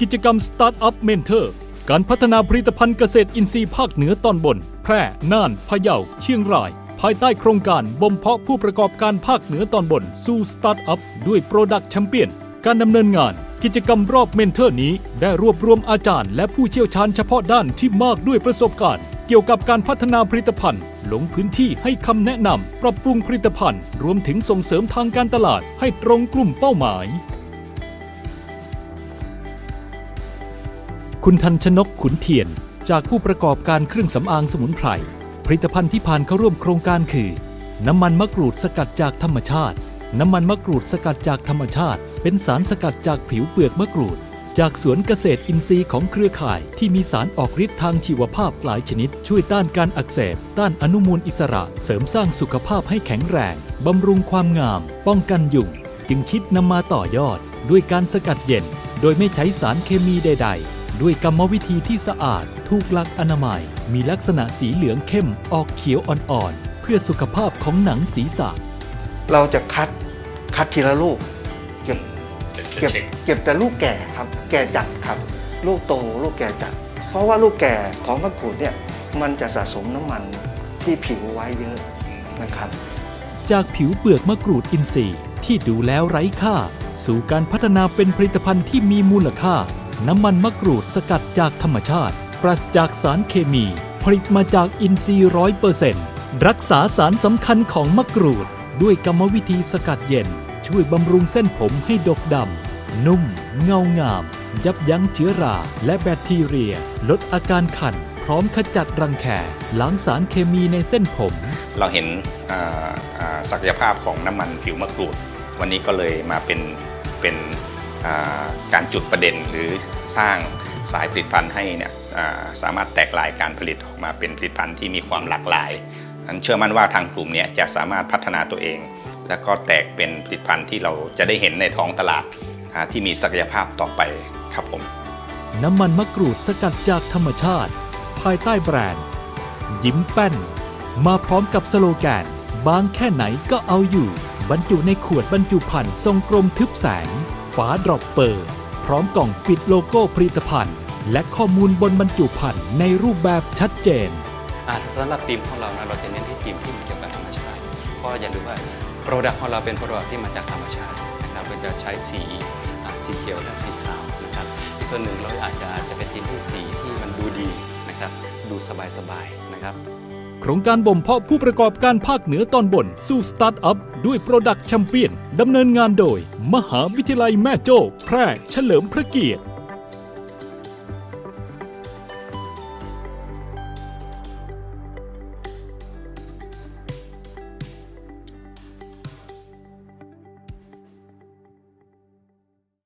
กิจกรรม Startup Mentor การพัฒนาผลิตภัณฑ์เกษตรอินทรีย์ภาคเหนือตอนบน แพร่ น่าน พะเยา เชียงราย ภายใต้โครงการบ่มเพาะผู้ประกอบการภาคเหนือตอนบน สู่ Startup ด้วย Product Champion การดำเนินงาน กิจกรรมรอบเมนเทอร์นี้ ได้รวบรวมอาจารย์ และผู้เชี่ยวชาญเฉพาะด้านที่มากด้วยประสบการณ์ เกี่ยวกับการพัฒนาผลิตภัณฑ์ ลงพื้นที่ให้คำแนะนำปรับปรุงผลิตภัณฑ์ รวมถึงส่งเสริมทางการตลาดให้ตรงกลุ่มเป้าหมาย คุณทันชนกขุนเทียน จากผู้ประกอบการเครื่องสำอางสมุนไพร ผลิตภัณฑ์ที่ผ่านเข้าร่วมโครงการคือ น้ำมันมะกรูดสกัดจากธรรมชาติ น้ำมันมะกรูดสกัดจากธรรมชาติ เป็นสารสกัดจากผิวเปลือกมะกรูด จากสวนเกษตรอินทรีย์ของเครือข่าย ที่มีสารออกฤทธิ์ทางชีวภาพหลายชนิด ช่วยต้านการอักเสบ ต้านอนุมูลอิสระ เสริมสร้างสุขภาพให้แข็งแรงบำรุงความงาม ป้องกันยุงจึงคิดนำมาต่อยอด ด้วยการสกัดเย็น โดยไม่ใช้สารเคมีใด ๆ ด้วยกรรมวิธีที่สะอาด ถูกหลักอนามัย มีลักษณะสีเหลืองเข้มออกเขียวอ่อนๆ เพื่อสุขภาพของหนังศีรษะ เราจะคัดคัดทีละลูก เก็บเก็บเก็บแต่ลูกแก่ครับ แก่จัดครับ ลูกโตลูกแก่จัด เพราะว่าลูกแก่ของมะกรูดเนี่ยมันจะสะสมน้ำมันที่ผิวไว้เยอะนะครับ จากผิวเปลือกมะกรูดอินทรีย์ที่ดูแล้วไร้ค่า สู่การพัฒนาเป็นผลิตภัณฑ์ที่มีมูลค่า น้ำมันมะกรูดสกัดจากธรรมชาติ ปราศจากสารเคมี ผลิตมาจากอินทรีย์ร้อยเปอร์เซ็นต์รักษาสารสำคัญของมะกรูด ด้วยกรรมวิธีสกัดเย็น ช่วยบำรุงเส้นผมให้ดกดำ นุ่ม เงางาม ยับยั้งเชื้อรา และแบคทีเรีย ลดอาการคัน พร้อมขจัดรังแคล้างสารเคมีในเส้นผม เราเห็นศักยภาพของน้ำมันผิวมะกรูด วันนี้ก็เลยมาเป็นเป็น การจุดประเด็นหรือสร้างสายผลิตภัณฑ์ให้เนี่ยสามารถแตกลายการผลิตออกมาเป็นผลิตภัณฑ์ที่มีความหลากหลายนั้นเชื่อมั่นว่าทางกลุ่มนี้จะสามารถพัฒนาตัวเอง แล้วก็แตกเป็นผลิตภัณฑ์ที่เราจะได้เห็นในท้องตลาดที่มีศักยภาพต่อไปครับผม น้ำมันมะกรูดสกัดจากธรรมชาติ ภายใต้แบรนด์ ยิ้มแป้น มาพร้อมกับสโลแกน บางแค่ไหนก็เอาอยู่ บรรจุในขวดบรรจุภัณฑ์ทรงกลมทึบแสง ฝาดรอปเปิดพร้อมกล่องปิดโลโก้ผลิตภัณฑ์ และข้อมูลบนบรรจุภัณฑ์ในรูปแบบชัดเจน อ่าสำหรับทีมของเรานะเราจะเน้นที่ทีมที่เกี่ยวกับธรรมชาติเพราะอย่าลืมว่าโปรดักต์ของเราเป็นโปรดักต์ที่มาจากธรรมชาตินะครับเราจะใช้สีอ่าสีเขียวและสีขาวนะครับอีกส่วนหนึ่งเราอาจจะอาจจะเป็นทีมที่สีที่มันดูดีนะครับดูสบายๆนะครับ โครงการบ่มเพาะผู้ประกอบการภาคเหนือตอนบน สู่สตาร์ทอัพ ด้วยโปรดักต์แชมเปี้ยนดำเนินงานโดย มหาวิทยาลัยแม่โจ้ แพร่เฉลิมพระเกียรติ